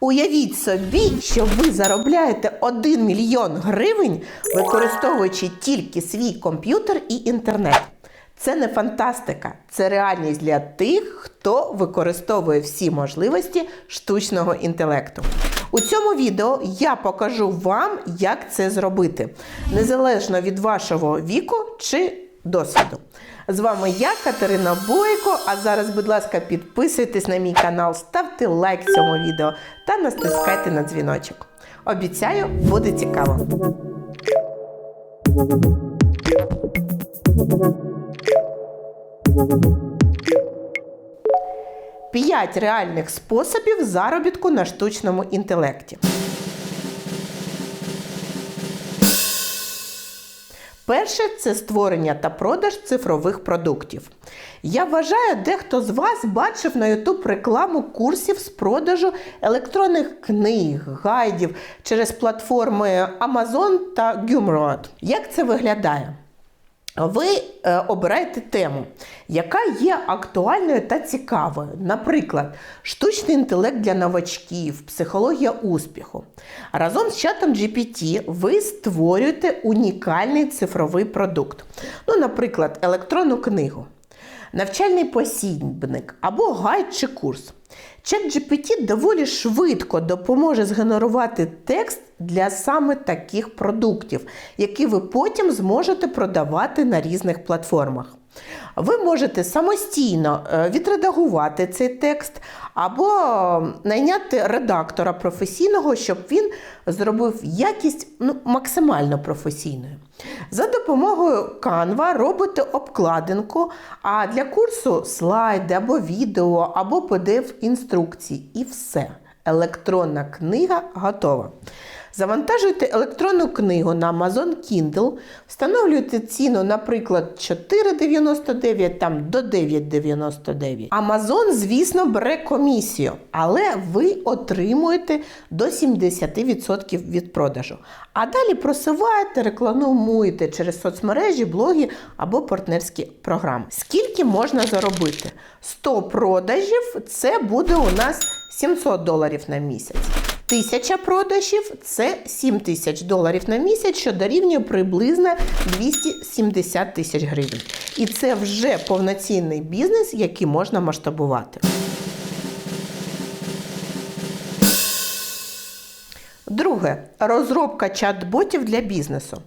Уявіть собі, що ви заробляєте 1 мільйон гривень, використовуючи тільки свій комп'ютер і інтернет. Це не фантастика, це реальність для тих, хто використовує всі можливості штучного інтелекту. У цьому відео я покажу вам, як це зробити, незалежно від вашого віку чи досвіду. З вами я, Катерина Бойко. А зараз, будь ласка, підписуйтесь на мій канал, ставте лайк цьому відео та натискайте на дзвіночок. Обіцяю, буде цікаво. П'ять реальних способів заробітку на штучному інтелекті. Перше це створення та продаж цифрових продуктів. Я вважаю, дехто з вас бачив на YouTube рекламу курсів з продажу електронних книг, гайдів через платформи Amazon та Gumroad. Як це виглядає? Ви е, обираєте тему, яка є актуальною та цікавою. Наприклад, штучний інтелект для новачків, психологія успіху. Разом з чатом GPT ви створюєте унікальний цифровий продукт. Ну, наприклад, електронну книгу, навчальний посібник або гайд чи курс. ChatGPT доволі швидко допоможе згенерувати текст для саме таких продуктів, які ви потім зможете продавати на різних платформах. Ви можете самостійно е, відредагувати цей текст або найняти редактора професійного, щоб він зробив якість ну, максимально професійною. За допомогою Canva робите обкладинку, а для курсу слайди або відео, або pdf інструкції. І все. Електронна книга готова. Завантажуйте електронну книгу на Amazon Kindle, встановлюєте ціну, наприклад, 4,99 там до 9,99. Amazon, звісно, бере комісію, але ви отримуєте до 70% від продажу. А далі просуваєте, рекламуєте через соцмережі, блоги або партнерські програми. Скільки можна заробити? 100 продажів це буде у нас 700 доларів на місяць. Тисяча продажів це 7 тисяч доларів на місяць, що дорівнює приблизно 270 тисяч гривень. І це вже повноцінний бізнес, який можна масштабувати. Друге розробка чат-ботів для бізнесу.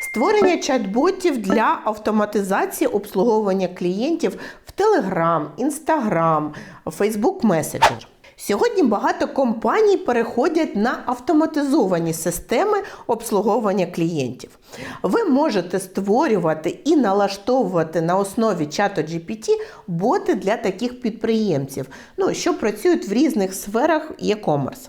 Створення чат-ботів для автоматизації обслуговування клієнтів в Telegram, Instagram, Facebook Messenger. Сьогодні багато компаній переходять на автоматизовані системи обслуговування клієнтів. Ви можете створювати і налаштовувати на основі чату GPT боти для таких підприємців, ну, що працюють в різних сферах e-commerce.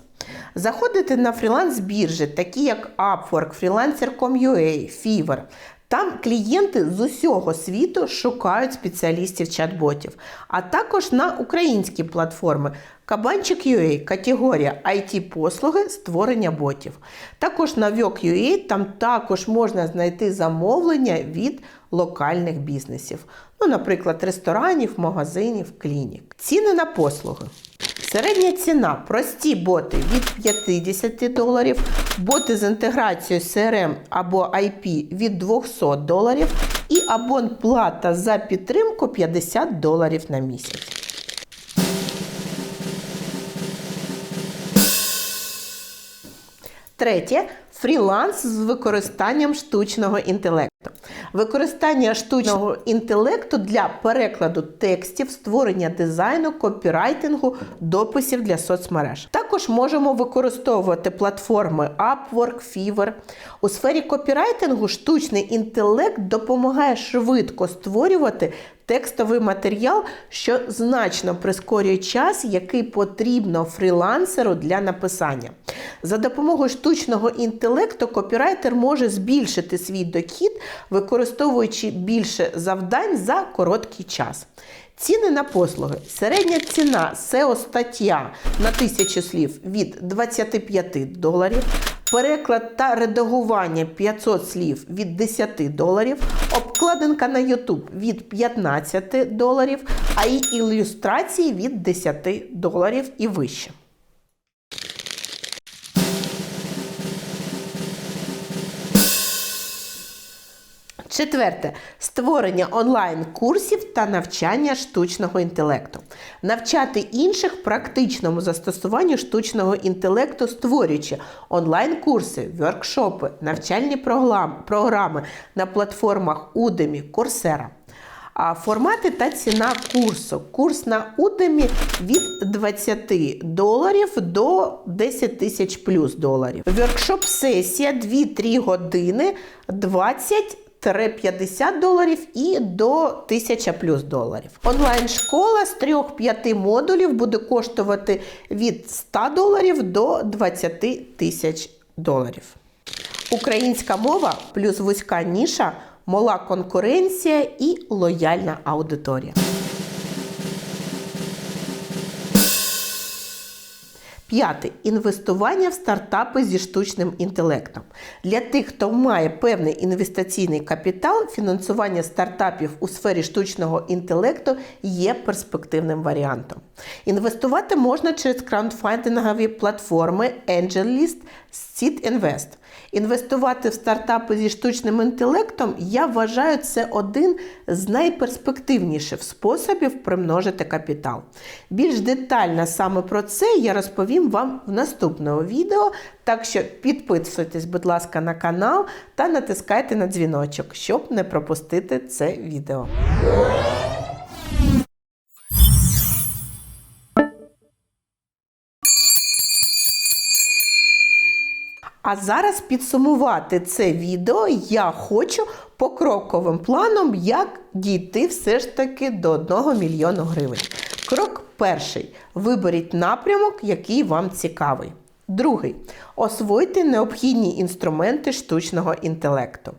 Заходите на фріланс-біржі, такі як Upwork, Freelancer.com.ua, Fiverr. Там клієнти з усього світу шукають спеціалістів чат-ботів, а також на українські платформи Кабанчик.ua, категорія IT-послуги створення ботів. Також на Вьок.ua там також можна знайти замовлення від локальних бізнесів, ну, наприклад, ресторанів, магазинів, клінік. Ціни на послуги. Середня ціна прості боти від 50 доларів, боти з інтеграцією CRM або IP від 200 доларів і абонплата за підтримку 50 доларів на місяць. Третє фріланс з використанням штучного інтелекту. Використання штучного інтелекту для перекладу текстів, створення дизайну, копірайтингу, дописів для соцмереж. Також можемо використовувати платформи Upwork, Fiverr. У сфері копірайтингу штучний інтелект допомагає швидко створювати текстовий матеріал, що значно прискорює час, який потрібно фрілансеру для написання. За допомогою штучного інтелекту копірайтер може збільшити свій дохід, використовуючи більше завдань за короткий час. Ціни на послуги. Середня ціна SEO стаття на тисячу слів від 25 доларів. Переклад та редагування 500 слів від 10 доларів, обкладинка на YouTube від 15 доларів, а й ілюстрації від 10 доларів і вище. Четверте створення онлайн-курсів та навчання штучного інтелекту. Навчати інших практичному застосуванню штучного інтелекту, створюючи онлайн-курси, воркшопи, навчальні програми на платформах Udemy, Coursera. Формати та ціна курсу. Курс на Udemy від 20 доларів до 10 тисяч плюс доларів. Воркшоп-сесія 2-3 години 20 50 доларів і до 1000 плюс доларів. Онлайн-школа з 3-5 модулів буде коштувати від 100 доларів до 20 тисяч доларів. Українська мова плюс вузька ніша, мала конкуренція і лояльна аудиторія. П'яте інвестування в стартапи зі штучним інтелектом. Для тих, хто має певний інвестиційний капітал, фінансування стартапів у сфері штучного інтелекту є перспективним варіантом. Інвестувати можна через краундфандингові платформи AngelList, Seed Invest. Інвестувати в стартапи зі штучним інтелектом, я вважаю, це один з найперспективніших способів примножити капітал. Більш детально саме про це я розповім вам в наступному відео. Так що підписуйтесь, будь ласка, на канал та натискайте на дзвіночок, щоб не пропустити це відео. А зараз підсумувати це відео я хочу покроковим планом, як дійти все ж таки до 1 мільйону гривень. Крок перший. Виберіть напрямок, який вам цікавий. Другий. Освойте необхідні інструменти штучного інтелекту.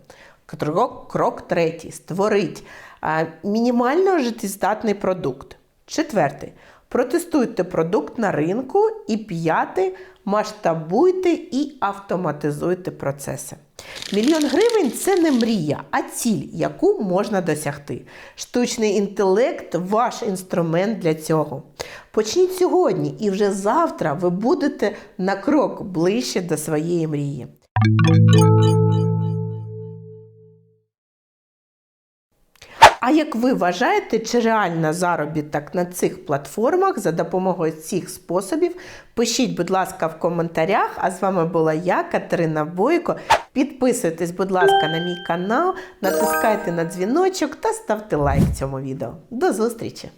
Крок, крок третій. Створіть а, мінімально життєздатний продукт. Четвертий. Протестуйте продукт на ринку. І п'ятий. Масштабуйте і автоматизуйте процеси. Мільйон гривень це не мрія, а ціль, яку можна досягти. Штучний інтелект ваш інструмент для цього. Почніть сьогодні, і вже завтра ви будете на крок ближче до своєї мрії. А як ви вважаєте, чи реальна заробіток на цих платформах за допомогою цих способів? Пишіть, будь ласка, в коментарях. А з вами була я, Катерина Бойко. Підписуйтесь, будь ласка, на мій канал, натискайте на дзвіночок та ставте лайк цьому відео. До зустрічі!